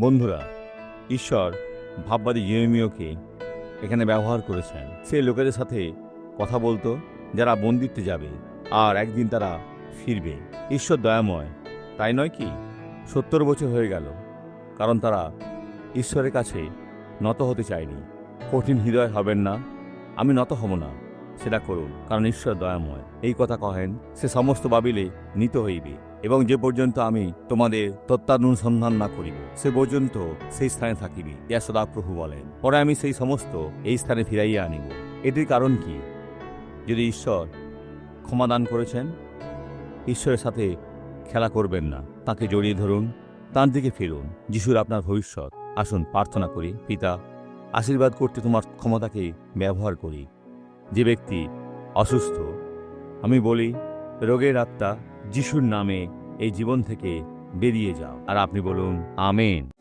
বন্ধুরা, ঈশ্বর ভাববাদী ইয়েমিওকে এখানে ব্যবহার করেছেন। সে লোকেদের সাথে কথা বলতো, যারা বন্দিত্বে যাবে, আর একদিন তারা ফিরবে। ঈশ্বর দয়াময়, তাই নয় কি? সত্তর বছর হয়ে গেল, কারণ তারা ঈশ্বরের কাছে নত হতে চায়নি। কঠিন হৃদয় হবেন না, আমি নত হব না, সেটা করুন, কারণ ঈশ্বর দয়াময়। এই কথা কহেন, সে সমস্ত বাবিলে নিত হইবে। এবং যে পর্যন্ত আমি তোমাদের তত্ত্বানুসন্ধান না করিব, সে পর্যন্ত সেই স্থানে থাকিবি ইয়া প্রভু বলেন। পরে আমি সেই সমস্ত এই স্থানে ফিরাইয়া আনিব। এটির কারণ কি? যদি ঈশ্বর ক্ষমাদান করেছেন, ঈশ্বরের সাথে খেলা করবেন না। তাকে জড়িয়ে ধরুন, তার দিকে ফিরুন। যিশুর আপনার ভবিষ্যৎ। আসুন, প্রার্থনা করি, পিতা, আশীর্বাদ করতে তোমার ক্ষমতাকে ব্যবহার করি। যে ব্যক্তি অসুস্থ, আমি বলি, রোগের আত্মা, যিশুর নামে এই জীবন থেকে বেরিয়ে যাও। আর আপনি বলুন আমেন।